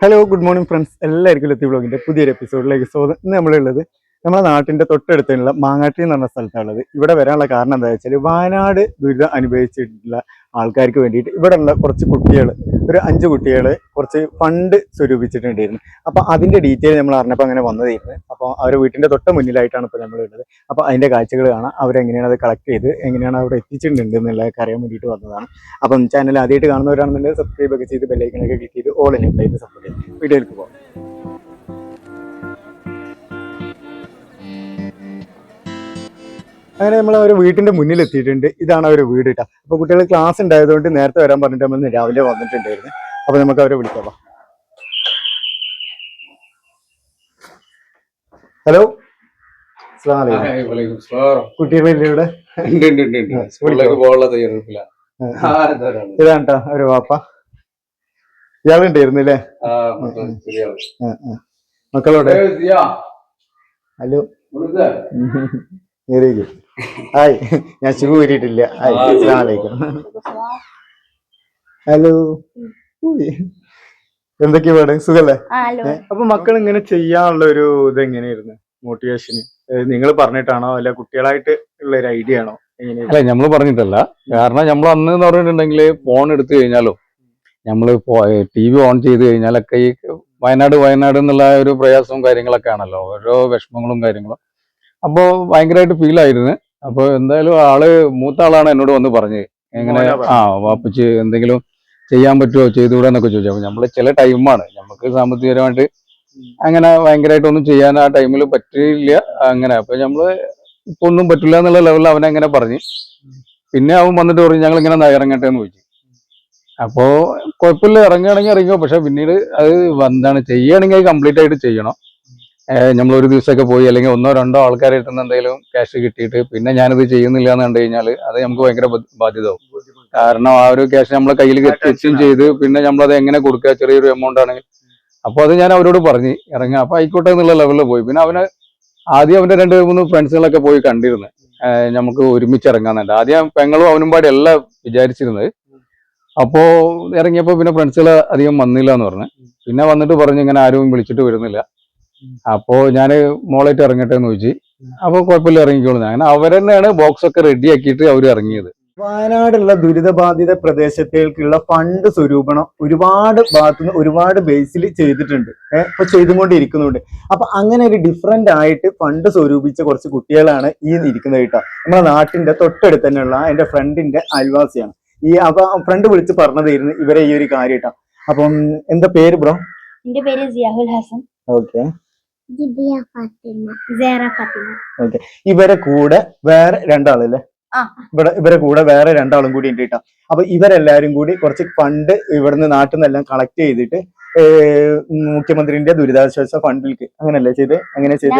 Hello good morning friends എല്ലാവർക്കും ലത്തി ബ്ലോഗിന്റെ പുതിയൊരു എപ്പിസോഡിലേക്ക് സ്വാഗതം. ഇന്ന് നമ്മളുള്ളത് നമ്മുടെ നാട്ടിന്റെ തൊട്ടടുത്തുള്ള മാങ്ങാട്ടി എന്ന് പറഞ്ഞ സ്ഥലത്താണുള്ളത്. ഇവിടെ വരാനുള്ള കാരണം എന്താ വെച്ചാൽ വയനാട് ദുരിതം അനുഭവിച്ചിട്ടുള്ള ആൾക്കാർക്ക് വേണ്ടിയിട്ട് ഇവിടെ ഉള്ള കുറച്ച് കുട്ടികൾ ഒരു അഞ്ച് കുട്ടികൾ കുറച്ച് ഫണ്ട് സ്വരൂപിച്ചിട്ടുണ്ടായിരുന്നു. അപ്പോൾ അതിന്റെ ഡീറ്റെയിൽ നമ്മൾ അറിഞ്ഞപ്പോൾ അങ്ങനെ വന്നതായിരുന്നു അപ്പോൾ അവരുടെ വീട്ടിന്റെ തൊട്ട് മുന്നിലായിട്ടാണ് ഇപ്പോൾ നമ്മളുള്ളത്. അപ്പോൾ അതിന്റെ കാഴ്ചകൾ കാണാം. അവരെങ്ങനെയാണ് അത് കളക്ട് ചെയ്ത് എങ്ങനെയാണ് അവിടെ എത്തിച്ചിട്ടുണ്ട് എന്നുള്ളതൊക്കെ അറിയാൻ വേണ്ടിയിട്ട് വന്നതാണ്. അപ്പം ചാനൽ ആദ്യമായിട്ട് കാണുന്നവരാണെന്നുണ്ടെങ്കിൽ സബ്സ്ക്രൈബ് ഒക്കെ ചെയ്ത് ബെല്ലൈക്കണൊക്കെ ക്ലിക്ക് ചെയ്ത് ഓൾ എന്നെ ചെയ്ത് സപ്പോർട്ട് ചെയ്യാം വീഡിയോയിലേക്ക് പോകാം. അങ്ങനെ നമ്മൾ അവരുടെ വീട്ടിന്റെ മുന്നിൽ എത്തിയിട്ടുണ്ട്. ഇതാണ് അവരുടെ വീട് കേട്ടോ അപ്പൊ കുട്ടികൾ ക്ലാസ് ഉണ്ടായതുകൊണ്ട് നേരത്തെ വരാൻ പറഞ്ഞിട്ട് നമ്മൾ രാവിലെ വന്നിട്ടുണ്ടായിരുന്നു. അപ്പൊ നമുക്ക് അവരെ വിളിക്കാം ഹലോ ആ, ഇതാണ് കേട്ടോ ഒരു വാപ്പ. ഇയാളുണ്ടായിരുന്നു അല്ലേ ആ, മക്കൾ ശരിയാണ്. ആ, ആ. മക്കളോടെ? ഹലോ. ഇവിടുത്തെ? ഹായ്. ഞാൻ ശിവ കൂരിയിട്ടില്ല ഹായ്. ആ, അസ്സലാമു അലൈക്കും ഹലോ. എന്തൊക്കെയാ പാട്? സുഖല്ലേ? അപ്പൊ മക്കൾ ഇങ്ങനെ ചെയ്യാനുള്ള ഒരു ഇത് എങ്ങനെയായിരുന്നു മോട്ടിവേഷൻ നിങ്ങൾ പറഞ്ഞിട്ടാണോ? അല്ല കുട്ടികളായിട്ട് ഉള്ള ഒരു ഐഡിയ ആണോ അല്ലെ നമ്മൾ പറഞ്ഞിട്ടല്ല. കാരണം നമ്മൾ അന്ന് എന്ന് പറഞ്ഞിട്ടുണ്ടെങ്കിൽ ഫോൺ എടുത്തു കഴിഞ്ഞാലോ നമ്മൾ ടി വി ഓൺ ചെയ്ത് കഴിഞ്ഞാലൊക്കെ ഈ വയനാട് വയനാട് എന്നുള്ള ഒരു പ്രയാസവും കാര്യങ്ങളൊക്കെ ആണല്ലോ. ഓരോ വിഷമങ്ങളും കാര്യങ്ങളും. അപ്പോൾ ഭയങ്കരമായിട്ട് ഫീൽ ആയിരുന്നു. അപ്പോൾ എന്തായാലും ആൾ മൂത്ത ആളാണ് എന്നോട് വന്ന് പറഞ്ഞത് എങ്ങനെ? ആ വാപ്പിച്ച് എന്തെങ്കിലും ചെയ്യാൻ പറ്റുമോ ചെയ്തുകൂടെ എന്നൊക്കെ ചോദിച്ചു. അപ്പോൾ നമ്മൾ ചില ടൈമാണ്. നമുക്ക് സാമ്പത്തികപരമായിട്ട് അങ്ങനെ ഭയങ്കരമായിട്ടൊന്നും ചെയ്യാൻ ആ ടൈമിൽ പറ്റില്ല അങ്ങനെ. അപ്പൊ നമ്മൾ ഇപ്പൊ ഒന്നും പറ്റില്ല എന്നുള്ള ലെവലിൽ അവനെ അങ്ങനെ പറഞ്ഞു. പിന്നെ അവൻ വന്നിട്ട് പറഞ്ഞു ഞങ്ങൾ ഇങ്ങനെ ഇറങ്ങട്ടെ എന്ന് ചോദിച്ചു. അപ്പോ കുഴപ്പമില്ല ഇറങ്ങുകയാണെങ്കിൽ ഇറങ്ങിയോ പക്ഷെ പിന്നീട് അത് എന്താണ് ചെയ്യുകയാണെങ്കിൽ അത് കംപ്ലീറ്റ് ആയിട്ട് ചെയ്യണം. നമ്മൾ ഒരു ദിവസമൊക്കെ പോയി അല്ലെങ്കിൽ ഒന്നോ രണ്ടോ ആൾക്കാരായിട്ട് എന്തെങ്കിലും ക്യാഷ് കിട്ടിയിട്ട് പിന്നെ ഞാനിത് ചെയ്യുന്നില്ല എന്ന് കണ്ടു കഴിഞ്ഞാൽ അത് നമുക്ക് ഭയങ്കര ബാധ്യതയാവും കാരണം ആ ഒരു ക്യാഷ് നമ്മൾ കയ്യിൽ എത്തിച്ചും ചെയ്ത് പിന്നെ നമ്മളത് എങ്ങനെ കൊടുക്കുക ചെറിയൊരു എമൗണ്ട് ആണെങ്കിൽ. അപ്പോൾ അത് ഞാൻ അവരോട് പറഞ്ഞു ഇറങ്ങുക അപ്പോൾ ആയിക്കോട്ടെ എന്നുള്ള ലെവലിൽ പോയി. പിന്നെ അവനെ ആദ്യം അവന്റെ രണ്ട് മൂന്ന് ഫ്രണ്ട്സുകളൊക്കെ പോയി കണ്ടിരുന്നു. നമുക്ക് ഒരുമിച്ച് ഇറങ്ങാന്നുണ്ട്. ആദ്യം പെങ്ങളും അവനും പാടി അല്ല വിചാരിച്ചിരുന്നത്. അപ്പോ ഇറങ്ങിയപ്പോ പിന്നെ ഫ്രണ്ട്സുകൾ അധികം വന്നില്ല എന്ന് പറഞ്ഞു. പിന്നെ വന്നിട്ട് പറഞ്ഞു ഇങ്ങനെ ആരും വിളിച്ചിട്ട് വരുന്നില്ല. അപ്പോ ഞാൻ മോളായിട്ട് ഇറങ്ങട്ടെ എന്ന് ചോദിച്ചു. അപ്പൊ കുഴപ്പമില്ല ഇറങ്ങിക്കോളൂ. അങ്ങനെ അവരെന്നെയാണ് ബോക്സ് ഒക്കെ റെഡി ആക്കിയിട്ട് അവർ ഇറങ്ങിയത്. വയനാടുള്ള ദുരിതബാധിത പ്രദേശത്തേക്കുള്ള ഫണ്ട് സ്വരൂപണം ഒരുപാട് ഭാഗത്തുനിന്ന് ഒരുപാട് ബേസിൽ ചെയ്തിട്ടുണ്ട്. ഇപ്പൊ ചെയ്തുകൊണ്ടിരിക്കുന്നുണ്ട്. അപ്പൊ അങ്ങനെ ഒരു ഡിഫറെന്റ് ആയിട്ട് ഫണ്ട് സ്വരൂപിച്ച കുറച്ച് കുട്ടികളാണ് ഈ ഇരിക്കുന്നത് കേട്ടോ. നമ്മുടെ നാട്ടിന്റെ തൊട്ടടുത്ത് തന്നെയുള്ള എന്റെ ഫ്രണ്ടിന്റെ അയൽവാസിയാണ്. ഈ അപ്പൊ ഫ്രണ്ട് വിളിച്ച് പറഞ്ഞതായിരുന്നു ഇവരെ ഈ ഒരു കാര്യം കേട്ടോ. അപ്പം എന്താ പേര് ബ്രോ എന്റെ പേര് സിയാഹുൽ ഹസൻ. ഓക്കെ ജിബിയ ഫാത്തിമ. സേറ ഫാത്തിമ. ഇവരെ കൂടെ വേറെ രണ്ടാളല്ലേ? ആ. ഇവിടെ ഇവരെ കൂടെ വേറെ രണ്ടാളും കൂടി ഉണ്ട് കേട്ടോ. അപ്പൊ ഇവരെല്ലാരും കൂടി കുറച്ച് ഫണ്ട് ഇവിടുന്ന് നാട്ടിൽ നിന്നെല്ലാം കളക്ട് ചെയ്തിട്ട് മുഖ്യമന്ത്രിന്റെ ദുരിതാശ്വാസ ഫണ്ടിലേക്ക് അങ്ങനല്ലേ ചെയ്ത്? അങ്ങനെ ചെയ്ത്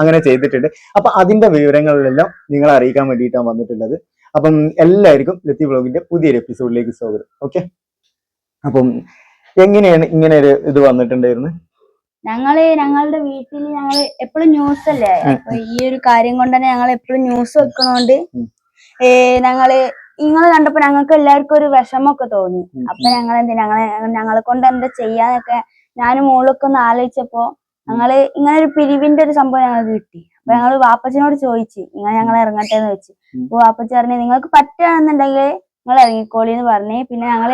അങ്ങനെ ചെയ്തിട്ടുണ്ട്. അപ്പൊ അതിന്റെ വിവരങ്ങളിലെല്ലാം നിങ്ങൾ അറിയിക്കാൻ വേണ്ടിയിട്ടാണ് വന്നിട്ടുള്ളത്. അപ്പം എല്ലാവർക്കും ലത്തി ബ്ലോഗിന്റെ പുതിയൊരു എപ്പിസോഡിലേക്ക് സ്വാഗതം. ഓക്കെ? അപ്പം എങ്ങനെയാണ് ഇങ്ങനെ ഒരു ഇത് വന്നിട്ടുണ്ടായിരുന്നു? ഞങ്ങൾ ഞങ്ങളുടെ വീട്ടിൽ ഞങ്ങൾ എപ്പോഴും ന്യൂസ് അല്ലേ? അപ്പൊ ഈ ഒരു കാര്യം കൊണ്ട് തന്നെ ഞങ്ങൾ എപ്പോഴും ന്യൂസ് വെക്കണോണ്ട് ഞങ്ങൾ നിങ്ങൾ കണ്ടപ്പോ ഞങ്ങൾക്ക് എല്ലാവർക്കും ഒരു വിഷമമൊക്കെ തോന്നി. അപ്പൊ ഞങ്ങൾ എന്ത് ഞങ്ങളെ ഞങ്ങളെ കൊണ്ട് എന്താ ചെയ്യാന്നൊക്കെ ഞാനും മോളൊക്കെ ഒന്ന് ആലോചിച്ചപ്പോ ഞങ്ങൾ ഇങ്ങനെ ഒരു പിരിവിന്റെ ഒരു സംഭവം ഞങ്ങൾക്ക് കിട്ടി. അപ്പൊ ഞങ്ങൾ വാപ്പച്ചനോട് ചോദിച്ചു ഇങ്ങനെ ഞങ്ങൾ ഇറങ്ങട്ടെ എന്ന് വെച്ച് അപ്പൊ വാപ്പച്ചി പറഞ്ഞു നിങ്ങൾക്ക് പറ്റുകയാണെന്നുണ്ടെങ്കിൽ നിങ്ങൾ ഇറങ്ങിക്കോളി എന്ന് പറഞ്ഞ്. പിന്നെ ഞങ്ങൾ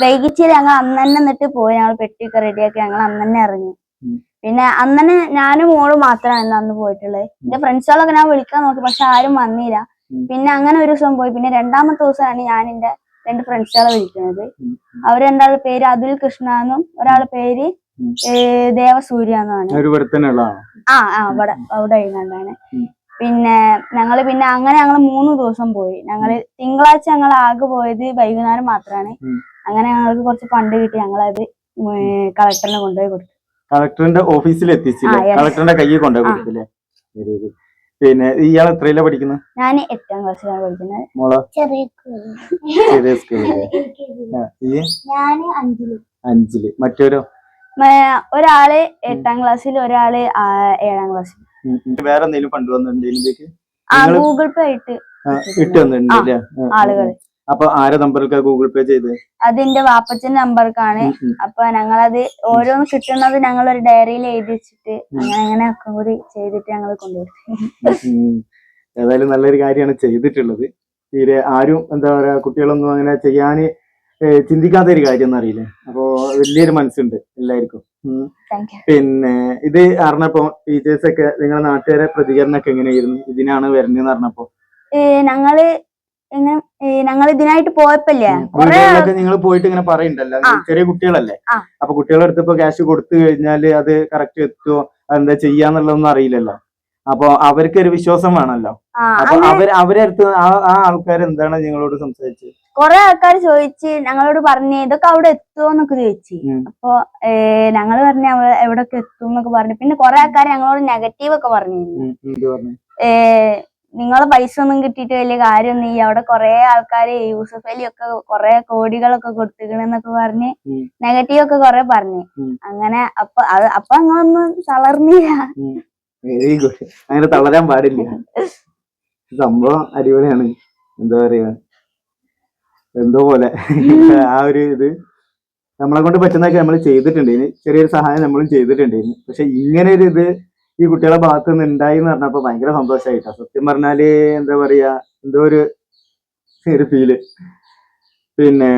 വൈകിച്ചില്ല ഞങ്ങൾ അന്ന് തന്നെ എന്നിട്ട് പോയി. ഞങ്ങൾ പെട്ടിയൊക്കെ റെഡിയാക്കി ഞങ്ങൾ അന്ന് തന്നെ ഇറങ്ങി പിന്നെ അന്ന് തന്നെ ഞാനും മോളും മാത്രമാണ് അന്ന് പോയിട്ടുള്ളത്. എന്റെ ഫ്രണ്ട്സുകളൊക്കെ ഞാൻ വിളിക്കാൻ നോക്കി പക്ഷെ ആരും വന്നില്ല. പിന്നെ അങ്ങനെ ഒരു ദിവസം പോയി. പിന്നെ രണ്ടാമത്തെ ദിവസമാണ് ഞാൻ എന്റെ രണ്ട് ഫ്രണ്ട്സുകളെ വിളിക്കുന്നത്. അവർ രണ്ടാളുടെ പേര്? അതുൽ കൃഷ്ണ എന്നും ഒരാളുടെ പേര് ദേവസൂര്യ എന്നാണ്. ആ ആ അവിടെ അവിടെ എഴുതാണ്ടാണ് പിന്നെ ഞങ്ങൾ പിന്നെ അങ്ങനെ ഞങ്ങൾ മൂന്ന് ദിവസം പോയി. ഞങ്ങൾ തിങ്കളാഴ്ച ഞങ്ങൾ ആകെ പോയത് വൈകുന്നേരം മാത്രമാണ് ഉം. അങ്ങനെ ഞങ്ങൾക്ക് കുറച്ച് ഫണ്ട് കിട്ടി. ഞങ്ങളത് കളക്ടറിനെ കൊണ്ടുപോയി കൊടുത്തു. കളക്ടറിന്റെ ഓഫീസിൽ എത്തിച്ചില്ലേ? കളക്ടറിന്റെ കയ്യിൽ കൊണ്ടുപോയി കൊടുത്തില്ലേ വെരി ഗുഡ് പിന്നെ ഇയാൾ എത്രയിലാ പഠിക്കുന്നത് ഞാൻ എട്ടാം ക്ലാസ്സിലാണ് പഠിക്കുന്നത് മോൾ? ചെറിയ ചെറിയ സ്കൂളിൽ അഞ്ചിൽ. അഞ്ചിൽ. മറ്റൊരു? ഒരാൾ എട്ടാം ക്ലാസ്സിൽ ഒരാൾ ആ, ഏഴാം ക്ലാസ്സിൽ. വേറെ എന്തെങ്കിലും ഫണ്ട് വന്നിട്ടുണ്ട് ഇതിലേക്ക്? ആ നിങ്ങൾ? ഗൂഗിൾ പേ ഇട്ട് ഇട്ട് വന്നിട്ടുണ്ട് അല്ലേ ആ, ആ, ആളുകൾ. അപ്പൊ ആരെ നമ്പറിലേക്ക് ഗൂഗിൾ പേ ചെയ്ത്? അതിന്റെ വാപ്പച്ചന്റെ നമ്പർക്കാണ്. അപ്പൊ ഞങ്ങളത് ഓരോന്ന് കിട്ടുന്നത് ഞങ്ങൾ ഒരു ഡയറിയിൽ എഴുതി വെച്ചിട്ട് അങ്ങനെ അങ്ങനെ ഒക്കെ കൂടി ചെയ്തിട്ട് ഞങ്ങൾ കൊണ്ടുപോയി. ഏതായാലും നല്ലൊരു കാര്യമാണ് ചെയ്തിട്ടുള്ളത്. തീരെ ആരും എന്താ പറയാ കുട്ടികളൊന്നും അങ്ങനെ ചെയ്യാന് ചിന്തിക്കാത്ത ഒരു കാര്യം എന്നറിയില്ലേ അപ്പോ വലിയൊരു മനസ്സുണ്ട് എല്ലാവർക്കും. പിന്നെ ഇത് അറിഞ്ഞപ്പോ ടീച്ചേഴ്സ് ഒക്കെ നിങ്ങളുടെ നാട്ടുകാരെ പ്രതികരണം ഒക്കെ എങ്ങനെയായിരുന്നു? ഇതിനാണ് വരുന്നതെന്ന് അറിഞ്ഞപ്പോ? ഞങ്ങൾ ഇങ്ങനെ ഞങ്ങൾ ഇതിനായിട്ട് പോയപ്പില്ലേ? നിങ്ങൾ പോയിട്ട് ഇങ്ങനെ പറയണ്ടല്ലോ. ചെറിയ കുട്ടികളല്ലേ. അപ്പൊ കുട്ടികളുടെ അടുത്ത് ഇപ്പൊ ക്യാഷ് കൊടുത്തു കഴിഞ്ഞാൽ അത് കറക്റ്റ് എത്തുമോ എന്താ ചെയ്യാന്നുള്ളതൊന്നും അറിയില്ലല്ലോ. അപ്പൊ അവർക്ക് ഒരു വിശ്വാസം വേണല്ലോ. അപ്പൊ അവർ അവരെ അടുത്ത് ആ ആൾക്കാർ എന്താണ് നിങ്ങളോട് സംസാരിച്ചത് കൊറേ ആൾക്കാർ ചോദിച്ച് ഞങ്ങളോട് പറഞ്ഞ് ഇതൊക്കെ അവിടെ എത്തുമോന്നൊക്കെ ചോദിച്ചു. അപ്പൊ ഞങ്ങൾ പറഞ്ഞ എവിടൊക്കെ എത്തും എന്നൊക്കെ പറഞ്ഞു. പിന്നെ കൊറേ ആൾക്കാർ ഞങ്ങളോട് നെഗറ്റീവ് ഒക്കെ പറഞ്ഞു? ഏഹ് നിങ്ങളെ പൈസ ഒന്നും കിട്ടിയിട്ട് വലിയ കാര്യമൊന്നും ഈ അവിടെ കൊറേ ആൾക്കാര് യൂസഫ് അലി ഒക്കെ കൊറേ കോടികളൊക്കെ കൊടുത്തിക്കണെന്നൊക്കെ പറഞ്ഞ്. നെഗറ്റീവ് ഒക്കെ കൊറേ പറഞ്ഞു. അങ്ങനെ അപ്പൊ അത് അപ്പൊ അങ്ങനൊന്നും തളർന്നില്ല. അങ്ങനെ തളരാൻ പാടില്ല. സംഭവം അടിപൊളിയാണ്. എന്താ പറയാ? എന്തോ പോലെ. ആ ഒരു ഇത് നമ്മളെ കൊണ്ട് പറ്റുന്നൊക്കെ നമ്മൾ ചെയ്തിട്ടുണ്ട്. ചെറിയൊരു സഹായം നമ്മളും ചെയ്തിട്ടുണ്ടായിരുന്നു പക്ഷെ ഇങ്ങനെ ഒരു ഇത് ഈ കുട്ടികളെ ഭാഗത്ത് നിന്ന് ഉണ്ടായി എന്ന് പറഞ്ഞപ്പോ ഭയങ്കര സന്തോഷമായിട്ടാ സത്യം പറഞ്ഞാൽ എന്താ പറയാ എന്തോ ഒരു ഒരു ഫീൽ പിന്നെ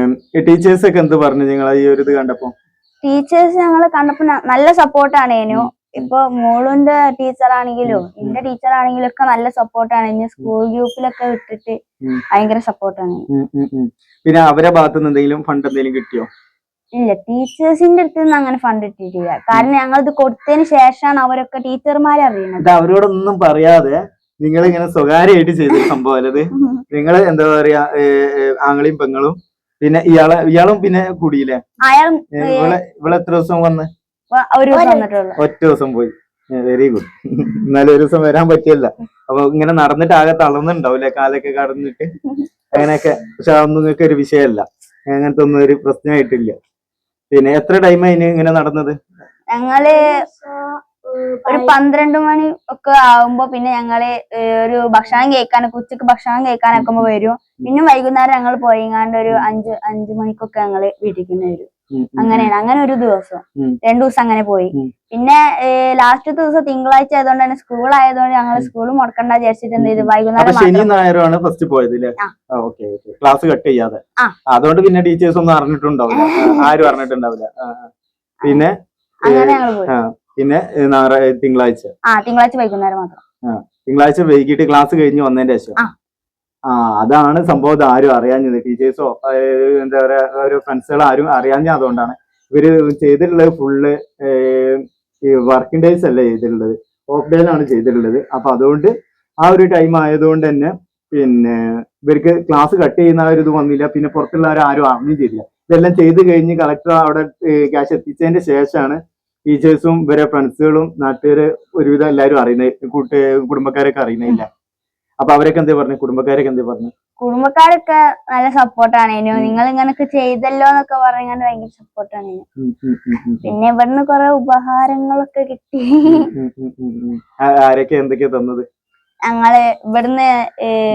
ടീച്ചേഴ്സ് ഒക്കെ എന്ത് പറഞ്ഞു നിങ്ങൾ ഈ ഒരു ഇത് കണ്ടപ്പോ? ടീച്ചേഴ്സ് ഞങ്ങൾ കണ്ടപ്പോ നല്ല സപ്പോർട്ടാണ് ഏനു. ഇപ്പൊ മോളുന്റെ ടീച്ചർ ആണെങ്കിലും. എന്റെ ടീച്ചർ ആണെങ്കിലും ഒക്കെ നല്ല സപ്പോർട്ടാണ് ഇനി സ്കൂൾ ഗ്രൂപ്പിലൊക്കെ വിട്ടിട്ട്. ഭയങ്കര സപ്പോർട്ടാണ്. പിന്നെ അവരെ ഭാഗത്തുനിന്ന് എന്തെങ്കിലും ഫണ്ട് എന്തെങ്കിലും കിട്ടിയോ? ഇല്ല ടീച്ചേഴ്സിന്റെ അടുത്ത് നിന്ന് അങ്ങനെ ഫണ്ട് ഇട്ടിട്ടില്ല കാരണം ഞങ്ങൾ ഇത് കൊടുത്തതിന് ശേഷമാണ് അവരൊക്കെ ടീച്ചർമാരെ അറിയുന്നത് ഇത് അവരോടൊന്നും പറയാതെ നിങ്ങൾ ഇങ്ങനെ സ്വകാര്യമായിട്ട് ചെയ്ത സംഭവം അല്ലത് നിങ്ങൾ എന്താ പറയാ ആങ്ങളെയും പെങ്ങളും പിന്നെ ഇയാളെ ഇയാളും പിന്നെ കൂടിയില്ലേ? അയാളും ഇവിടെ ഇവളെ ഇവളെ എത്ര ദിവസം വന്ന്? ഒരു ദിവസം വന്നിട്ടുള്ളൂ. ഒറ്റ ദിവസം പോയി. വെരി ഗുഡ് എന്നാലും ഒരു ദിവസം വരാൻ പറ്റിയല്ല. അപ്പൊ ഇങ്ങനെ നടന്നിട്ട് ആകെ തളർന്നുണ്ടാവില്ലേ കാലൊക്കെ കടന്നിട്ട്? അങ്ങനെയൊക്കെ. പക്ഷെ അതൊന്നും നിങ്ങൾക്ക് ഒരു വിഷയമല്ല. അങ്ങനത്തെ ഒന്നും ഒരു പ്രശ്നമായിട്ടില്ല. പിന്നെ എത്ര ടൈം അതിന് ഇങ്ങനെ നടന്നത്? ഞങ്ങൾ ഒരു പന്ത്രണ്ട് മണി ഒക്കെ ആവുമ്പോ പിന്നെ ഞങ്ങൾ ഒരു ഭക്ഷണം കഴിക്കാനൊക്കെ ഉച്ചയ്ക്ക് ഭക്ഷണം കഴിക്കാനൊക്കെ വരും. പിന്നെ വൈകുന്നേരം ഞങ്ങൾ പോയിങ്ങാണ്ട് ഒരു അഞ്ച് അഞ്ചു മണിക്കൊക്കെ ഞങ്ങൾ വീട്ടിൽ വരും. അങ്ങനെയാണ്. അങ്ങനെ ഒരു ദിവസം. രണ്ടു ദിവസം അങ്ങനെ പോയി. പിന്നെ ലാസ്റ്റ് ദിവസം തിങ്കളാഴ്ച ആയതുകൊണ്ട് തന്നെ സ്കൂൾ ആയതുകൊണ്ട് ഞങ്ങൾ സ്കൂൾ മുടക്കണ്ട വിചാരിച്ചിട്ട് എന്ത് ചെയ്തു? വൈകുന്നേരം ശനി ഫസ്റ്റ് പോയത് ക്ലാസ് കട്ട് ചെയ്യാതെ. അതുകൊണ്ട് പിന്നെ ടീച്ചേഴ്സ് ഒന്നും അറിഞ്ഞിട്ടുണ്ടാവില്ല. ആരും അറിഞ്ഞിട്ടുണ്ടാവില്ല. പിന്നെ അങ്ങനെ പിന്നെ തിങ്കളാഴ്ച. ആ തിങ്കളാഴ്ച വൈകുന്നേരം മാത്രം. തിങ്കളാഴ്ച വൈകിട്ട് ക്ലാസ് കഴിഞ്ഞ് വന്നതിന്റെ ശേഷം. ആ. അതാണ് സംഭവം ആരും അറിയാഞ്ഞത്. ടീച്ചേഴ്സോ എന്താ പറയാ ഒരു ഫ്രണ്ട്സുകൾ ആരും അറിയാഞ്ഞ അതുകൊണ്ടാണ്. ഇവർ ചെയ്തിട്ടുള്ളത് ഫുള്ള് വർക്കിംഗ് ഡേയ്സ് അല്ലേ ചെയ്തിട്ടുള്ളത്. ഓഫ് ഡേയിലാണ് ചെയ്തിട്ടുള്ളത്. അപ്പൊ അതുകൊണ്ട് ആ ഒരു ടൈം ആയതുകൊണ്ട് തന്നെ പിന്നെ ഇവർക്ക് ക്ലാസ് കട്ട് ചെയ്യുന്ന ഒരു ഇത് വന്നില്ല. പിന്നെ പുറത്തുള്ളവർ ആരും അറിഞ്ഞും ചെയ്തില്ല. ഇതെല്ലാം ചെയ്ത് കഴിഞ്ഞ് കളക്ടർ അവിടെ ക്യാഷ് എത്തിച്ചതിന്റെ ശേഷമാണ് ടീച്ചേഴ്സും ഇവരെ ഫ്രണ്ട്സുകളും നാട്ടുകാര് ഒരുവിധം എല്ലാവരും അറിയുന്നത്. കുട്ടി കുടുംബക്കാരൊക്കെ അറിയുന്നില്ല അപ്പൊ അവരൊക്കെ എന്തേ പറഞ്ഞു? കുടുംബക്കാരൊക്കെ എന്തേ പറഞ്ഞു? കുടുംബക്കാരൊക്കെ നല്ല സപ്പോർട്ടാണ് ഇനി നിങ്ങൾ ഇങ്ങനൊക്കെ ചെയ്തല്ലോ എന്നൊക്കെ പറഞ്ഞാൽ ഭയങ്കര സപ്പോർട്ടാണ് ഇനി. പിന്നെ ഇവിടുന്ന് കുറെ ഉപഹാരങ്ങളൊക്കെ കിട്ടി. ആരൊക്കെ എന്തൊക്കെയാ തന്നത്? ഞങ്ങൾ ഇവിടുന്ന്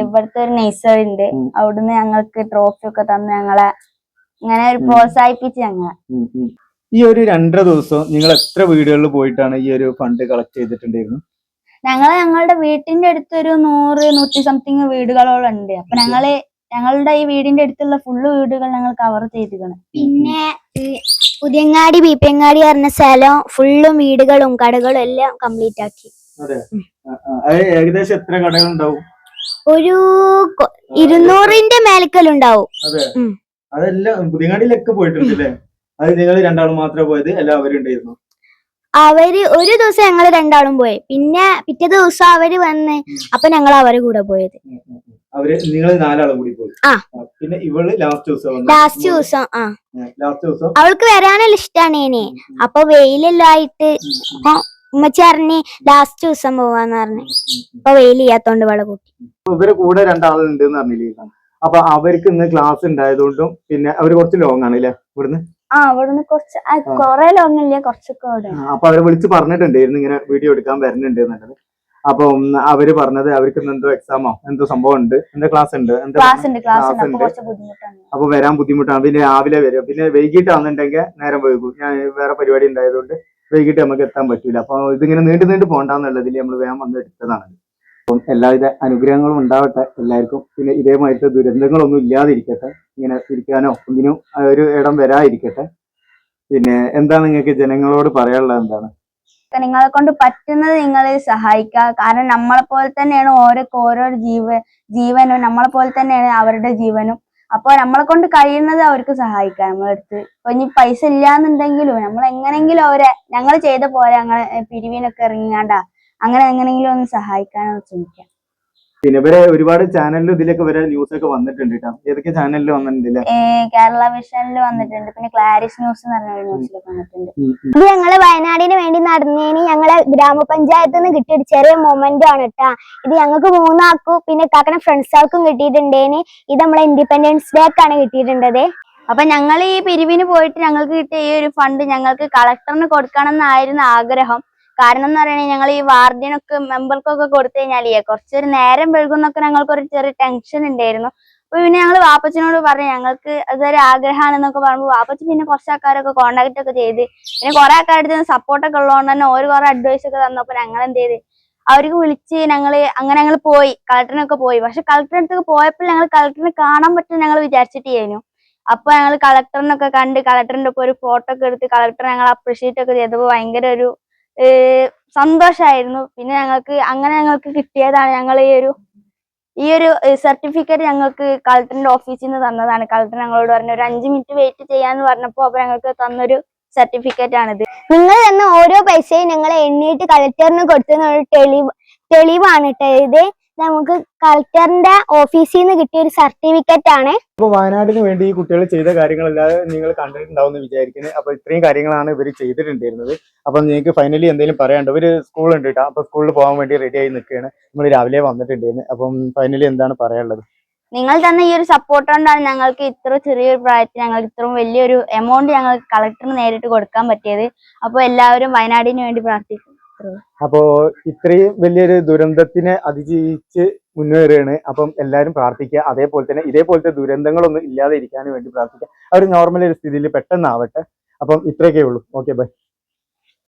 ഇവിടുത്തെ ഒരു നഴ്സറി ഉണ്ട്. അവിടുന്ന് ഞങ്ങൾക്ക് ട്രോഫി ഒക്കെ തന്ന് ഞങ്ങളെ ഇങ്ങനെ ഒരു പ്രോത്സാഹിപ്പിച്ചു ഞങ്ങളെ. ഈ ഒരു രണ്ടര ദിവസം നിങ്ങൾ എത്ര വീടുകളിൽ പോയിട്ടാണ് ഈ ഒരു ഫണ്ട് കളക്ട് ചെയ്തിട്ടുണ്ടായിരുന്നു ഞങ്ങൾ ഞങ്ങളുടെ വീട്ടിന്റെ അടുത്തൊരു നൂറ് നൂറ്റി സംതിങ് വീടുകളോളം ഉണ്ട്. അപ്പൊ ഞങ്ങൾ ഞങ്ങളുടെ ഈ വീടിന്റെ അടുത്തുള്ള ഫുള്ള് വീടുകൾ ഞങ്ങൾ കവർ ചെയ്തിരിക്കണം. പിന്നെ ഈ പുതിയങ്ങാടി ബീപ്പങ്ങാടി പറഞ്ഞ സ്ഥലം ഫുള്ളും വീടുകളും കടകളും എല്ലാം കംപ്ലീറ്റ് ആക്കി. അതെ. ഏകദേശം എത്ര കടകൾ ഉണ്ടാവും ഒരു ഇരുന്നൂറിന്റെ മേലക്കലുണ്ടാവും അതെ. അതെല്ലാം പുതിയങ്ങാടിയിലൊക്കെ പോയിട്ടുണ്ട് അല്ലേ? അത് നിങ്ങൾ രണ്ടാളും മാത്രമേ പോയത്? എല്ലാവരും ഉണ്ടായിരുന്നു അവർ ഒരു ദിവസം ഞങ്ങൾ രണ്ടാളും പോയി. പിന്നെ പിറ്റേ ദിവസം അവർ വന്ന് അപ്പൊ ഞങ്ങൾ അവരെ കൂടെ പോയത്. അവർ നിങ്ങൾ നാലാളും കൂടി പോയി. ആ. പിന്നെ ഇവൾ ലാസ്റ്റ് ദിവസം ലാസ്റ്റ് ദിവസം ആ. ലാസ്റ്റ് ദിവസം അവൾക്ക് വരാനുള്ള ഇഷ്ടാണ് ഇനി അപ്പൊ വെയിലെല്ലാം ആയിട്ട് ഉമ്മച്ചി അറിഞ്ഞ് ലാസ്റ്റ് ദിവസം പോവാന്ന് പറഞ്ഞു. അപ്പൊ വെയിൽ ചെയ്യാത്തോണ്ട് വള കൂട്ടി. ഇവരെ കൂടെ രണ്ടാളുണ്ട് പറഞ്ഞില്ലേ? അപ്പൊ അവർക്ക് ഇന്ന് ക്ലാസ് ഉണ്ടായതുകൊണ്ടും പിന്നെ അവർ കുറച്ച് ലോങ് ആണ് അല്ലേ ഇവിടുന്ന്? ആ അവിടുന്ന് കുറച്ച് കൊറേ ലോങ് ഇല്ല കുറച്ചൊക്കെ അവിടെ. അപ്പൊ അവരെ വിളിച്ച് പറഞ്ഞിട്ടുണ്ടായിരുന്നു ഇങ്ങനെ വീഡിയോ എടുക്കാൻ വരുന്നുണ്ട് എന്നുള്ളത്. അപ്പം അവർ പറഞ്ഞത് അവർക്ക് എന്തോ എക്സാമോ എന്തോ സംഭവം ഉണ്ട് എന്താ ക്ലാസ് ഉണ്ട് ക്ലാസ് ഉണ്ട് ക്ലാസ് ഉണ്ട് അപ്പൊ വരാൻ ബുദ്ധിമുട്ടാണ് പിന്നെ രാവിലെ വരും. പിന്നെ വൈകിട്ട് വൈകിട്ടാണെന്നുണ്ടെങ്കിൽ നേരം വൈകും. ഞാൻ വേറെ പരിപാടി ഉണ്ടായതുകൊണ്ട് വൈകിട്ട് നമുക്ക് എത്താൻ പറ്റൂല. അപ്പൊ ഇതിങ്ങനെ നീണ്ടു നീണ്ടു പോകണ്ടെന്നുള്ളതിൽ നമ്മൾ വേഗം വന്ന് എടുത്തതാണ്. അപ്പം എല്ലാവിധ അനുഗ്രഹങ്ങളും ഉണ്ടാവട്ടെ എല്ലാവർക്കും. പിന്നെ ഇതേമാതിരി ദുരന്തങ്ങളൊന്നും ഇല്ലാതിരിക്കട്ടെ. ഇങ്ങനെ ഇരിക്കാനോ ഒന്നിനും ഒരു ഇടം വരാതിരിക്കട്ടെ. പിന്നെ എന്താണ് നിങ്ങൾക്ക് ജനങ്ങളോട് പറയാനുള്ളത് എന്താണ്? നിങ്ങളെ കൊണ്ട് പറ്റുന്നത് നിങ്ങൾ സഹായിക്കുക കാരണം നമ്മളെ പോലെ തന്നെയാണ് ഓരോ ഓരോ ജീവ ജീവനും. നമ്മളെ പോലെ തന്നെയാണ് അവരുടെ ജീവനും. അപ്പോൾ നമ്മളെ കൊണ്ട് കഴിയുന്നത് അവർക്ക് സഹായിക്കാം നമ്മളെടുത്ത് ഇപ്പൊ ഇനി പൈസ ഇല്ലാന്നുണ്ടെങ്കിലും നമ്മൾ എങ്ങനെങ്കിലും അവരെ ഞങ്ങൾ ചെയ്ത പോലെ അങ്ങനെ പിരിവിനൊക്കെ ഇറങ്ങിയാണ്ടാ. അങ്ങനെ എങ്ങനെങ്കിലും ഒന്ന് സഹായിക്കാനോ ശ്രമിക്കാം. പിന്നെ ഇവരെ ഒരുപാട് ചാനലിലും ഇതിലൊക്കെ വരെ ന്യൂസ് ഒക്കെ വന്നിട്ടുണ്ട് കേട്ടോ ഏതൊക്കെ ചാനലിൽ വന്നിട്ടുണ്ടല്ലേ കേരള വിഷനിൽ വന്നിട്ടുണ്ട്. പിന്നെ ക്ലാരിസ് ന്യൂസ് എന്ന് പറഞ്ഞ ന്യൂസിലൊക്കെ വന്നിട്ടുണ്ട്. ഇത് ഞങ്ങൾ വയനാടിന് വേണ്ടി നടന്നതിന് ഞങ്ങളെ ഗ്രാമപഞ്ചായത്തിൽ നിന്ന് കിട്ടിയ ഒരു ചെറിയ മൊമെന്റ് ആണ് കേട്ടാ ഇത് ഞങ്ങൾക്ക് മൂന്നാക്കും പിന്നെ കാക്കന ഫ്രണ്ട്സുകൾക്കും കിട്ടിയിട്ടുണ്ടേന്. ഇത് നമ്മളെ ഇൻഡിപെൻഡൻസ് ഡേക്കാണ് കിട്ടിയിട്ടുണ്ടത്. അപ്പൊ ഞങ്ങൾ ഈ പിരിവിന് പോയിട്ട് ഞങ്ങൾക്ക് കിട്ടിയ ഈ ഒരു ഫണ്ട് ഞങ്ങൾക്ക് കളക്ടറിന് കൊടുക്കണം എന്നായിരുന്നു ആഗ്രഹം. കാരണം എന്ന് പറയുന്നത് ഞങ്ങൾ ഈ വാർഡിനൊക്കെ മെമ്പർക്കൊക്കെ കൊടുത്തു കഴിഞ്ഞാലേ കുറച്ചൊരു നേരം വൈകുന്നൊക്കെ ഞങ്ങൾക്കൊരു ചെറിയ ടെൻഷൻ ഉണ്ടായിരുന്നു. അപ്പൊ പിന്നെ ഞങ്ങൾ വാപ്പച്ചനോട് പറഞ്ഞു ഞങ്ങൾക്ക് അതൊരു ആഗ്രഹമാണെന്നൊക്കെ പറയുമ്പോൾ വാപ്പച്ചൻ പിന്നെ കുറച്ച് ആൾക്കാരൊക്കെ കോണ്ടാക്ട് ഒക്കെ ചെയ്ത് പിന്നെ കുറെ ആൾക്കാരുടെ സപ്പോർട്ടൊക്കെ ഉള്ളതുകൊണ്ട് തന്നെ ഒരു കുറെ അഡ്വൈസ് ഒക്കെ തന്നപ്പോൾ ഞങ്ങൾ എന്ത് ചെയ്ത് അവർക്ക് വിളിച്ച് ഞങ്ങൾ അങ്ങനെ ഞങ്ങൾ പോയി കളക്ടറിനൊക്കെ പോയി. പക്ഷെ കളക്ടറിന്റെ അടുത്തൊക്കെ പോയപ്പോൾ ഞങ്ങൾ കളക്ടറിനെ കാണാൻ പറ്റും ഞങ്ങൾ വിചാരിച്ചിട്ട് ചെയ്യുന്നു അപ്പൊ ഞങ്ങൾ കളക്ടറിനൊക്കെ കണ്ട് കളക്ടറിന്റെ ഒപ്പം ഒരു ഫോട്ടോ ഒക്കെ എടുത്ത് കളക്ടർ ഞങ്ങൾ അപ്രീഷിയേറ്റ് ഒക്കെ ചെയ്തപ്പോൾ ഭയങ്കര ഒരു ഏഹ് സന്തോഷായിരുന്നു. പിന്നെ ഞങ്ങൾക്ക് അങ്ങനെ ഞങ്ങൾക്ക് കിട്ടിയതാണ് ഞങ്ങൾ ഈ ഒരു ഈ ഒരു സർട്ടിഫിക്കറ്റ് ഞങ്ങൾക്ക് കളക്ടറിന്റെ ഓഫീസിൽ നിന്ന് തന്നതാണ്. കളക്ടർ ഞങ്ങളോട് പറഞ്ഞു ഒരു അഞ്ച് മിനിറ്റ് വെയിറ്റ് ചെയ്യാന്ന് പറഞ്ഞപ്പോൾ അപ്പൊ ഞങ്ങൾക്ക് തന്നൊരു സർട്ടിഫിക്കറ്റ് ആണിത്. നിങ്ങൾ തന്ന ഓരോ പൈസയും ഞങ്ങൾ എണ്ണീട്ട് കളക്ടറിന് കൊടുത്തുന്ന ഒരു തെളിവ് തെളിവാണ് കേട്ടോ ഇത്. നമുക്ക് കളക്ടറിന്റെ ഓഫീസിൽ നിന്ന് കിട്ടിയ ഒരു സർട്ടിഫിക്കറ്റ് ആണ്. അപ്പൊ വയനാടിന് വേണ്ടി ഈ കുട്ടികൾ ചെയ്ത കാര്യങ്ങളല്ലാതെ നിങ്ങൾ കണ്ടിട്ടുണ്ടാവും എന്ന് വിചാരിക്കുന്നത് അപ്പൊ ഇത്രയും കാര്യങ്ങളാണ് ഇവർ ചെയ്തിട്ടുണ്ടായിരുന്നത്. അപ്പൊ നിങ്ങൾക്ക് ഫൈനലി എന്തെങ്കിലും പറയാനുണ്ടോ? ഇവർ സ്കൂളുണ്ട് കേട്ടോ അപ്പൊ സ്കൂളിൽ പോകാൻ വേണ്ടി റെഡി ആയി നിൽക്കുകയാണ്. നമ്മൾ രാവിലെ വന്നിട്ടുണ്ടായിരുന്നു. അപ്പം ഫൈനലി എന്താണ് പറയാനുള്ളത്? നിങ്ങൾ തന്ന ഈ ഒരു സപ്പോർട്ട് കൊണ്ടാണ് ഞങ്ങൾക്ക് ഇത്ര ചെറിയൊരു പ്രായത്തിൽ ഞങ്ങൾക്ക് ഇത്രയും വലിയൊരു എമൗണ്ട് ഞങ്ങൾ കളക്ടറിന് നേരിട്ട് കൊടുക്കാൻ പറ്റിയത്. അപ്പോൾ എല്ലാവരും വയനാടിന് വേണ്ടി പ്രാർത്ഥിക്കും അപ്പോ ഇത്രയും വലിയൊരു ദുരന്തത്തിനെ അതിജീവിച്ച് മുന്നേറുകയാണ്. അപ്പം എല്ലാവരും പ്രാർത്ഥിക്കുക. അതേപോലെ തന്നെ ഇതേപോലത്തെ ദുരന്തങ്ങളൊന്നും ഇല്ലാതെ ഇരിക്കാൻ വേണ്ടി പ്രാർത്ഥിക്കുക. ഒരു നോർമൽ ഒരു സ്ഥിതിയിൽ പെട്ടെന്നാവട്ടെ. അപ്പം ഇത്രയൊക്കെ ഉള്ളൂ. Okay bye